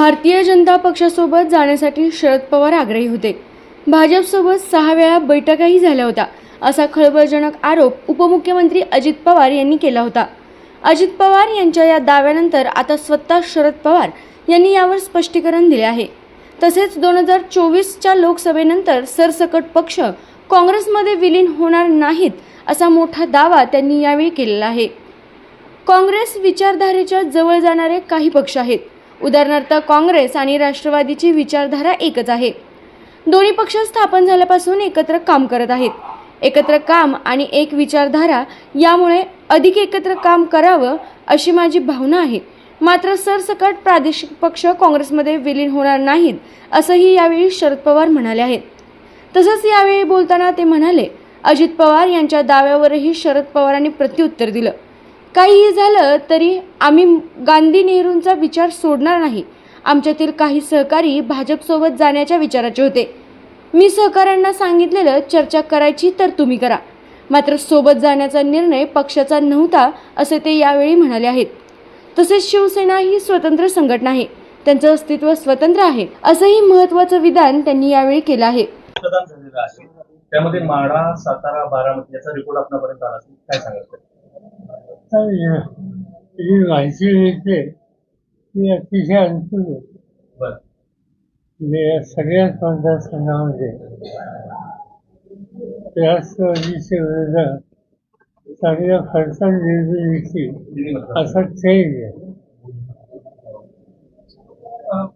भारतीय जनता पक्षासोबत जाण्यासाठी शरद पवार आग्रही होते. भाजपसोबत सहा वेळा बैठकाही झाल्या होत्या असा खळबळजनक आरोप उपमुख्यमंत्री अजित पवार यांनी केला होता. अजित पवार यांच्या या दाव्यानंतर आता स्वतः शरद पवार यांनी यावर स्पष्टीकरण दिले आहे. तसेच दोन हजार चोवीसच्या लोकसभेनंतर सरसकट पक्ष काँग्रेसमध्ये विलीन होणार नाहीत असा मोठा दावा त्यांनी यावेळी केलेला आहे. काँग्रेस विचारधारेच्या जवळ जाणारे काही पक्ष आहेत उदाहरणार्थ काँग्रेस आणि राष्ट्रवादीची विचारधारा एकच आहे. दोन्ही पक्ष स्थापन झाल्यापासून एकत्र काम करत आहेत. एकत्र काम आणि एक विचारधारा यामुळे अधिक एकत्र काम करावं अशी माझी भावना आहे. मात्र सरसकट प्रादेशिक पक्ष काँग्रेसमध्ये विलीन होणार नाहीत असंही यावेळी शरद पवार म्हणाले आहेत. तसंच यावेळी बोलताना ते म्हणाले अजित पवार यांच्या दाव्यावरही शरद पवारांनी प्रत्युत्तर दिलं. काहीही झालं तरी आम्ही गांधी नेहरूंचा विचार सोडणार नाही. आमच्यातील काही सहकारी भाजपसोबत जाण्याच्या विचाराचे होते. मी सहकाऱ्यांना सांगितलेलं चर्चा करायची तर तुम्ही करा. मात्र सोबत जाण्याचा निर्णय पक्षाचा नव्हता असे ते यावेळी म्हणाले आहेत. तसेच शिवसेना ही स्वतंत्र संघटना आहे. त्यांचं अस्तित्व स्वतंत्र आहे असंही महत्त्वाचं विधान त्यांनी यावेळी केलं आहे. त्यामध्ये माढा सातारा बारामती याचा रिपोर्ट आपल्यापर्यंत आला काय सांगायचं तर ही माहिती मिळते ती अतिशय अनुकूल म्हणजे या सगळ्याच मतदारसंघामध्ये राष्ट्रवादीचे विरोधात चांगल्या फरसाण निर्णय येतील दिल्ली मतदान असा ट्रेंड आहे.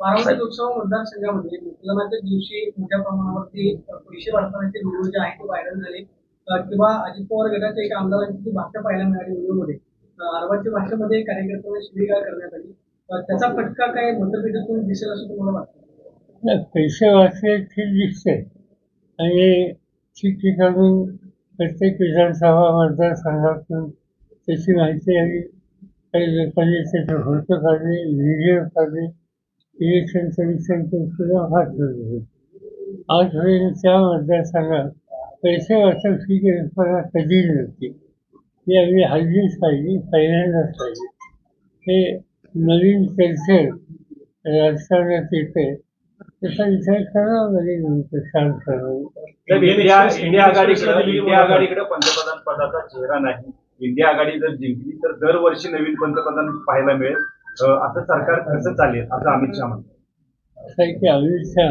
बारामती लोकसभा मतदारसंघामध्ये मतदानाच्या दिवशी मोठ्या प्रमाणावरती पैसे वाटण्याचे व्हिडिओ जे आहेत ते व्हायरल झाले. किंवा अजित पवार गटाच्या एका आमदारांची भाषा पाहायला मिळाली व्हिडिओमध्ये. अरबाच्या भाषेमध्ये कार्यकर्त्यांना शिबिगाळ करण्यात आली त्याचा फटका काय मतपेटीतून दिसेल असं तुम्हाला वाटतं? नाही, पैसे वाचले दिसते. आणि ठिकठिकाणून प्रत्येक विधानसभा मतदारसंघातून त्याची माहिती आली काही लोकांनी त्याचं फोटो काढले व्हिडिओ काढले इलेक्शन कमिशनकडून सुद्धा हात धरले आजपर्यंत त्या मतदारसंघात. पैसे वाचप ही कल्पना कधी नव्हती. ही आम्ही हल्लीच पाहिजे पहिल्यांदाच पाहिजे. हे नवीन कल्चर राजकारणात येते त्याचा विचार करावा लागेल नंतर इंडिया इंडिया आघाडीकडे इंडिया आघाडीकडे पंतप्रधान पदाचा चेहरा नाही. इंडिया आघाडी जर जिंकली तर दरवर्षी नवीन पंतप्रधान पाहायला मिळेल. असं सरकार कसं चालेल असं अमित शहा म्हणतात. असं आहे की अमित शहा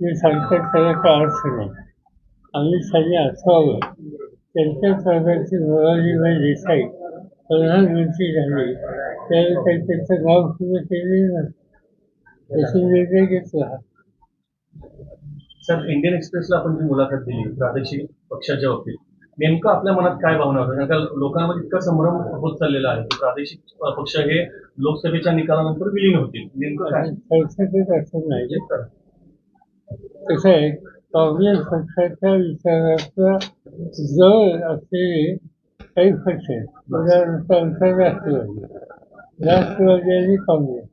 हे त्याला काय अर्थ नाही. अमित शहाने असावं त्यांच्या प्रकारची मोराजीभाई देसाई प्रधानमंत्री झाले. त्यावेळी काही त्यांचं नाव सुद्धा केलेलं नसतं तसे निर्णय घेतला. सर इंडियन एक्सप्रेसला आपण जी मुलाखत दिली प्रादेशिक पक्षाच्या बाबतीत नेमकं आपल्या मनात काय भावना होत्या कारण का लोकांमध्ये इतका संभ्रम होत चाललेला आहे. की प्रादेशिक पक्ष हे लोकसभेच्या निकालानंतर विलीन होतील. नेमकं काय? संसदेत असं नाही. म्हणजे कसं आहे? काँग्रेस पक्षाच्या विचाराचा जवळ असलेले काही पक्ष आहेत उदाहरणार्थ आमचा राष्ट्रवादी राष्ट्रवादी आणि काँग्रेस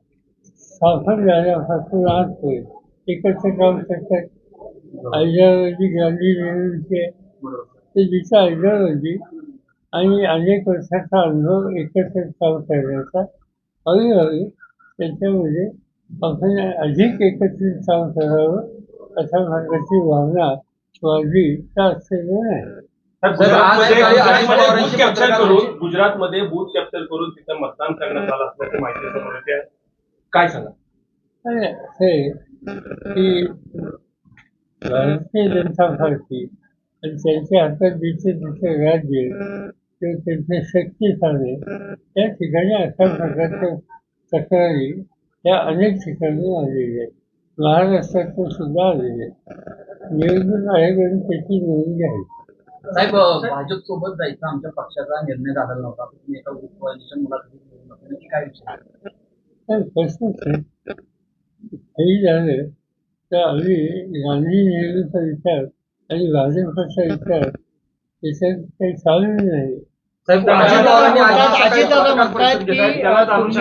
स्थापन झाल्यापासून आजपर्यंत एकत्र काम करतात आयडिओलॉजी गांधी नेहरूंची ते जिचं आयडिओलॉजी आणि अनेक वर्षाचा अनुभव एकत्र काम करण्याचा हळूहळू त्याच्यामध्ये आपण अधिक एकत्रित काम करावं अशा प्रकारची भावना असलेलं नाही गुजरातमध्ये कॅप्चर करून. गुजरातमध्ये बूथ कॅप्चर करून तिथं मतदान करण्यात आलं असल्याची माहिती समोर येते आहे. काय सांगा असं आहे की भारतीय जनता पार्टी आणि त्यांच्या हातात जिथे जिथे राज्य किंवा त्यांचे शक्ती साधे त्या ठिकाणी अशा प्रकारच्या तक्रारी त्या अनेक ठिकाणी आलेल्या आहेत महाराष्ट्रातून सुद्धा आलेल्या आहेत निवडणूक आयोगाने त्याची नोंद घ्यावी. साहेब भाजप सोबत जायचा आमच्या पक्षाचा निर्णय झालेला नव्हता तुम्ही एका ग्रुपवाहिनीच्या मुलाखतीत. नक्की काय प्रश्नच आहे. काही झालं तर आम्ही गांधी नेहरूचा विचार आणि भाजपचा विचार त्याच्यात काही चालू नाही. तुम्ही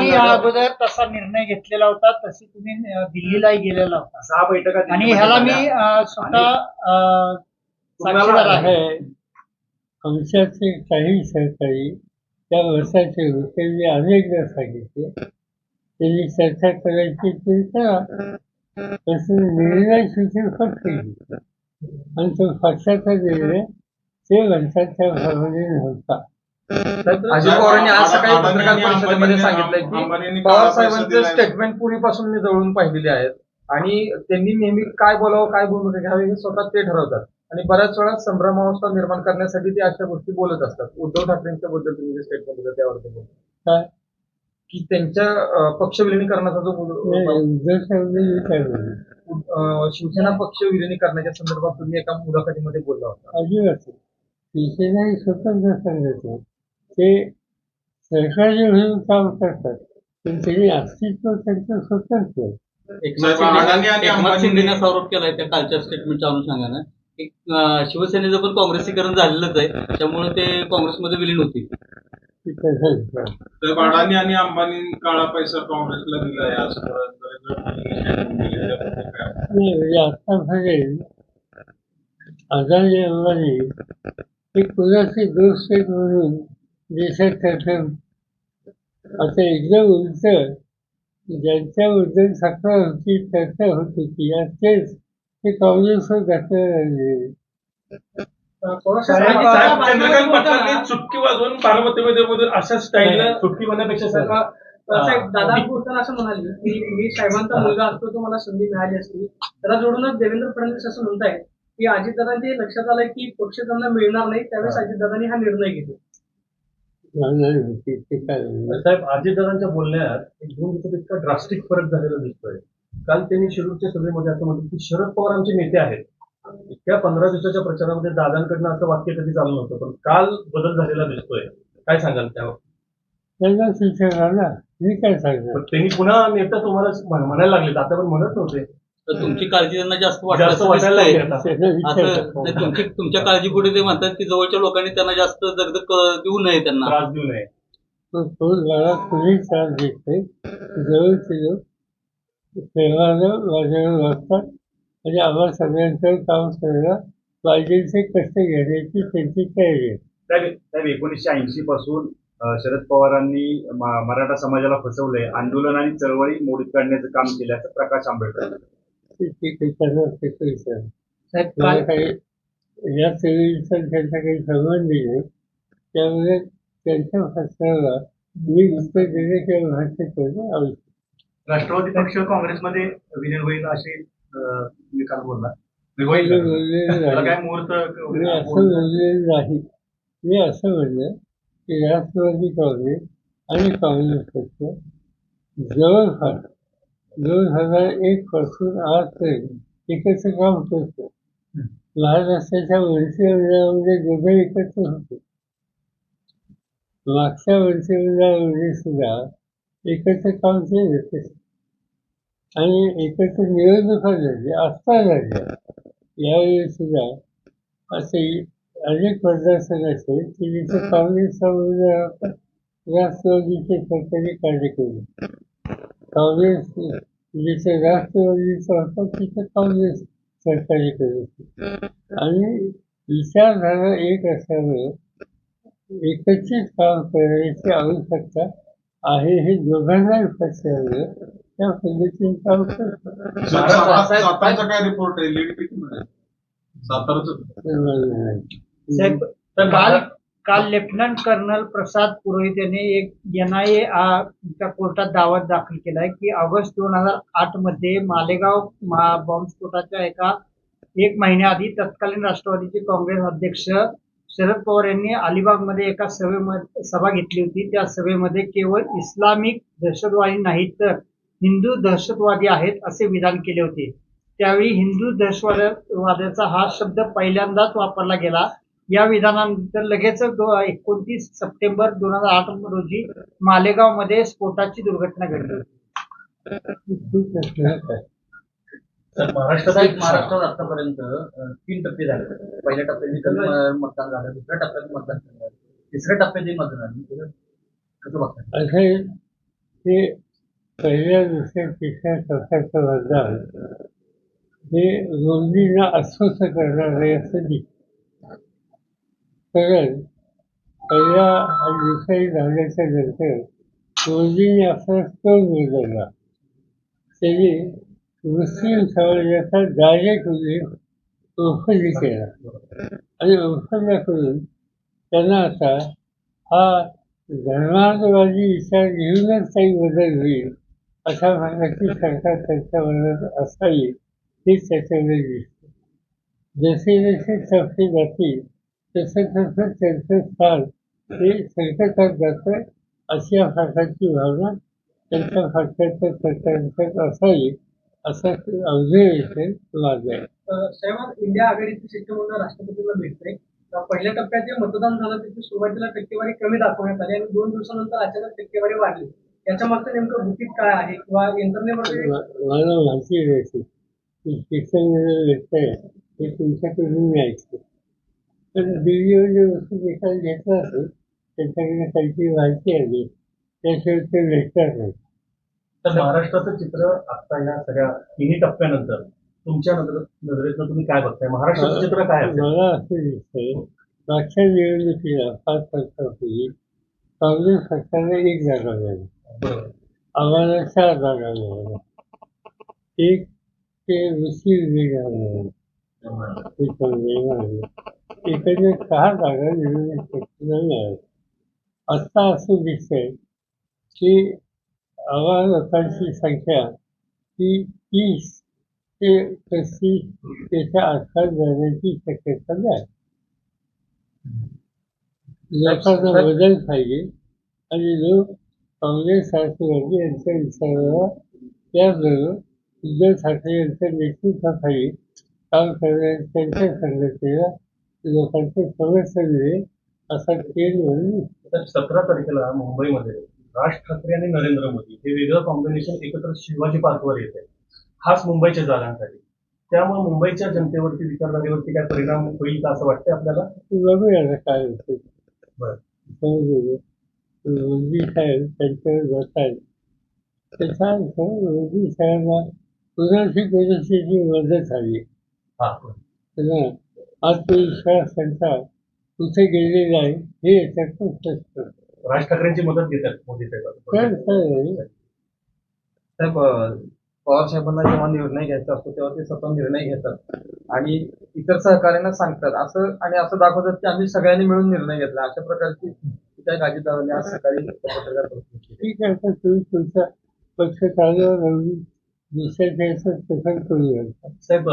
या अगोदर तसा निर्णय घेतलेला होता तशी तुम्ही दिल्लीलाही गेलेला होता. सहा बैठका आणि ह्याला मी स्वतः साक्षीदार आहे. आमच्याचे काही सहकारी त्या वर्षाचे होते मी अनेकदा सांगितले. त्यांनी चर्चा करायची तरी करा तसं निर्णय फट केली. आणि तो पक्षाचा निर्णय ते त्या भावने नव्हता अजित पवारांनी आज सकाळी पत्रकार परिषदेमध्ये सांगितलंय की पवार साहेबांचं स्टेटमेंट पूर्वीपासून मी जवळून पाहिलेले आहेत. आणि त्यांनी नेहमी काय बोलावं काय भूमिका घ्यावी हे स्वतः ते ठरवतात. आणि बऱ्याच वेळा संभ्रमावस्था निर्माण करण्यासाठी ते अशा गोष्टी बोलत असतात. उद्धव ठाकरेंच्या बद्दल तुम्ही जे स्टेटमेंट दिलं त्यावर ते बोलतात. काय? की त्यांच्या पक्ष विलिनीकरणाचा जो शिवसेना पक्ष विलिनीकरणाच्या संदर्भात तुम्ही एका मुलाखतीमध्ये बोलला होता. अजिबात. शिवसेना ही स्वतंत्र संघटना. ते सरकारी म्हणून काम करतात पण त्यांनी अस्तित्व त्यांचं स्वतंत्र आहे. एकनाथ शिंदेने आरोप केलाय त्या कालच्या स्टेटमेंटच्या अनुषंगानं शिवसेनेचं पण काँग्रेसीकरण झालेलंच आहे त्यामुळे ते काँग्रेसमध्ये विलीन होतील आहे. अडाणी आणि अंबानी काळा पैसा काँग्रेसला दिले. म्हणजे आतापर्यंत अदानी अंबानी हे कुणाचे दोस्त आहेत म्हणून देशात चर्चा आता एकदम उलट ज्यांच्याबद्दल तक्रार होती चर्चा होत होती आज तेच ते काँग्रेसवर घातले लागले साहेब, चंद्रकांत पाटलांनी चुटकी वाजवून बारामतीमध्ये मधून अशा स्टाईलनं सुट्टी म्हणण्यापेक्षा साहेब साहेब दादा बोलताना असं म्हणाले की मी साहेबांचा मुलगा असतो तो मला संधी मिळाली असती. त्याला जोडूनच देवेंद्र फडणवीस असं म्हणतायत की अजितदादांचे लक्षात आलं की पक्ष त्यांना मिळणार नाही त्यावेळेस अजितदादांनी हा निर्णय घेतला. ते काय म्हणणार. साहेब अजितदादांच्या बोलण्यात एक दोन दिवसात इतका ड्रास्टिक फरक झालेला दिसतोय. काल त्यांनी शिरूरच्या सभेमध्ये असं म्हटलं की शरद पवार आमचे नेते आहेत. इतक्या पंधरा दिवसाच्या प्रचारामध्ये दादांकडनं असं वाक्य कधी चालू नव्हतं पण काल बदल झालेला दिसतोय. काय सांगाल त्यावर? त्यांना ना मी काय सांगणार? पण त्यांनी पुन्हा नेता तुम्हाला म्हण- म्हणायला लागले आता पण म्हणत नव्हते. तर तुमची काळजी त्यांना जास्त वाटायला लागली. आता आता तुमची तुमच्या काळजीपुढे ते म्हणतात की जवळच्या लोकांनी त्यांना जास्त क- देऊ नये त्यांना. त्रास देऊ नये. तो मला कुणी त्रास नाही जवळचे लोक प्रेमानं माझ्यावर वागतात. आणि आम्हा सगळ्यांचं काम करायला पाहिजे ते कष्ट घेण्याची त्यांची तयारी आहे. साहेब साहेब एकोणीसशे ऐंशी पासून अं, शरद पवारांनी म- मराठा समाजाला फसवलंय. आंदोलन आणि चळवळी मोडीत काढण्याचं काम केल्याचं प्रकाश आंबेडकर ते काही करणार ते या सगळीचा त्यांचा काही संबंध नाही त्यामुळे त्यांच्या भाषणाला मी उत्तर देणे किंवा भाष्य करणे आवश्यक राष्ट्रवादी पक्ष काँग्रेसमध्ये विलीन होईल असे तुम्ही काल बोलला. मी होईल. काय मुहूर्त मी असं बोललेलं नाही. मी असं म्हणलं की राष्ट्रवादी काँग्रेस आणि काँग्रेस पक्ष जवळपास दोन हजार एक पासून आजपर्यंत एकत्र काम करतो. लहान महाराष्ट्राच्या मंत्रिमंडळामध्ये म्हणजे दोघे एकत्र होते. मागच्या मंत्रिमंडळामध्ये म्हणजे सुद्धा एकत्र काम केले होते. आणि एकत्र निवडणुका झाल्या आत्ता झाल्या. यावेळी सुद्धा असे अनेक मतदारसंघाचे की जिथे काँग्रेस उमेदवार राष्ट्रवादीचे सरकारी कार्य केले काँग्रेस जिथे राष्ट्रवादीचा होता तिथे काँग्रेस सरकारी करत होते आणि विचारधारा एक असल्यामुळे एकत्रित काम करण्याची आवश्यकता आहे हे दोघांनाही पटल्यामुळे त्या पद्धतीने काम करतात काल लेफ्टनंट कर्नल प्रसाद पुरोहित यांनी एक एन आय एच्या कोर्टात दावा दाखल केला आहे की ऑगस्ट दोन हजार आठमध्ये मालेगाव मा- बॉम्बस्फोटाच्या एका एक महिन्याआधी तत्कालीन राष्ट्रवादीचे काँग्रेस अध्यक्ष शरद पवार यांनी अलिबागमध्ये एका सभेमध्ये सभा घेतली होती. त्या सभेमध्ये केवळ इस्लामिक दहशतवादी नाही तर हिंदू दहशतवादी आहेत असे विधान केले होते. त्यावेळी हिंदू दहशतवादाचा हा शब्द पहिल्यांदाच वापरला गेला. या विधानानंतर लगेच दो- एकोणतीस सप्टेंबर दोन हजार आठ रोजी मालेगावमध्ये स्फोटाची दुर्घटना घडली. महाराष्ट्रात महाराष्ट्रात आतापर्यंत तीन टप्पे झाले. पहिल्या टप्प्यात मतदान झालं दुसऱ्या टप्प्यात मतदान झालं. तिसऱ्या टप्प्यातही मतदान कसं असं की पहिल्या दुसऱ्या तिसऱ्या चौथ्याचं मतदान हे नोंदणीला अस्वस्थ करणार आहे असं दिसतं कारण पहिल्या आणि दुसरी झाल्याच्यानंतर मोदींनी आपला स्टोन बदलला त्यांनी मुस्लिम समाजाचा डायरेक्ट उल्लेख उर्फी केला. आणि उर्फाकडून त्यांना आता हा धर्मांतवादी विचार घेऊनच काही बदल होईल अशा प्रकारची सरकार त्यांच्या मनात असावी हे त्याच्यामध्ये दिसते. जसे जसे टप्पे जातील तसं तसं त्यांचं स्थान हे संकटात जातं अशा प्रकारची भावना त्यांच्या पक्षाच्या सरकारच्यात असावी असं अवघड माझं आहे अं, साहेब इंडिया आघाडीचे शिष्टमंडळ राष्ट्रपतींना भेटते पहिल्या टप्प्यात जे मतदान झालं त्याची सुरुवातीला टक्केवारी कमी दाखवण्यात आली आणि दोन दिवसानंतर अचानक टक्केवारी वाढली याच्या मागचं नेमकं गुपित काय आहे किंवा यंत्रणेमध्ये मला माहिती द्यायची की शिक्षण भेटतंय हे तुमच्याकडून मी ऐकतो पण दिल्लीमध्ये वस्तू निकाल घेतला असेल त्यांच्याकडे काहीतरी माहिती आली त्याशिवाय ते भेटणार नाही. तर महाराष्ट्राचं चित्र आता या सगळ्या तिन्ही टप्प्यानंतर तुमच्या नजर नजरेतनं तुम्ही काय बघताय? महाराष्ट्राचं चित्र काय असेल? मला असं दिसतंय मागच्या निवडणुकीला पाच वर्षापूर्वी काँग्रेस एक जागा मिळाली. बरोबर. आम्हाला चार जागा मिळाल्या. एक ते ऋषी चांगले मिळाले. इकडे सहा जागा निवडणूक पक्षाला मिळाल्या आत्ता असं दिसतंय की आम्हाला लोकांची संख्या ही तीस ते पस्तीस त्याच्या आसपास जाण्याची शक्यता नाही लोकांना बदल पाहिजे आणि लोक काँग्रेस राष्ट्रवादी यांच्या विचाराला त्याबरोबर उद्धव ठाकरे यांच्या नेतृत्वाखाली काम करणाऱ्या त्यांच्या संघटनेला लोकांचं असा खेळ म्हणून सतरा तारखेला मुंबईमध्ये राज ठाकरे आणि नरेंद्र मोदी हे वेगळं कॉम्बिनेशन एकत्र शिवाजी पार्कवर येत आहे. खास मुंबईच्या जागांसाठी. त्यामुळे मुंबईच्या जनतेवरती विचारधारेवरती काय परिणाम होईल का असं वाटतंय आपल्याला? बघूया काय होतं मोदी साहेब त्यांच्यावर जात आहेत त्याचा मोदी साहेबांना कुणाची परिस्थिती मदत हवी. हा त्यांना आत्मविश्वास त्यांचा कुठे गेलेला आहे हे याच्यातून स्पष्ट. राज ठाकरेंची मदत घेतात मोदी तर साहेब पवार साहेबांना जेव्हा निर्णय घ्यायचा असतो तेव्हा ते स्वतः निर्णय घेतात. आणि इतर सहकार्यांना सांगतात. असं आणि असं दाखवतात की आम्ही सगळ्यांनी मिळून निर्णय घेतला. अशा प्रकारची त्या अजितदादांनी आज सकाळी पत्रकार परिषदेत केली. ठीक आहे तुमचा पक्ष चालू साहेब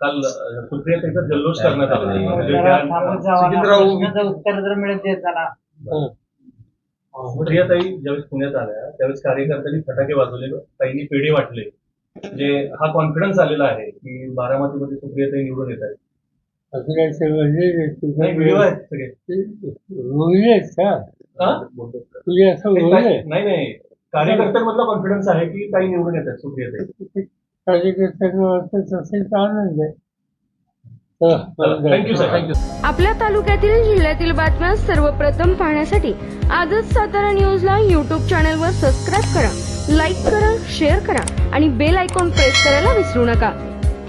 काल अं, सुप्रियाताईचा जल्लोष करण्यात आला. म्हणजे उत्तर जर मिळत सुप्रियाताई ज्यावेळेस पुण्यात आल्या त्यावेळेस कार्यकर्त्यांनी फटाके वाजवले. ताईंनी पेढे वाटले. म्हणजे हा कॉन्फिडन्स आलेला आहे की बारामतीमध्ये सुप्रियाताई निवडून येत आहेत. असं काय आहेत सगळे का? हा? तुझे असं नाही नाही. कार्यकर्त्यांमधला कॉन्फिडन्स आहे की काही निवडून येतात सुप्रियाताई कार्यकर्त्यांना वाटत असेल तर आनंद आहे. थँक्यू सर थँक्यू आपल्या तालुक्यातील जिल्ह्यातील बातम्या सर्वप्रथम पाहण्यासाठी आजच सातारा न्यूजला यूट्यूब चॅनलवर सबस्क्राईब करा लाईक करा शेअर करा आणि बेल आयकॉन प्रेस करायला विसरू नका.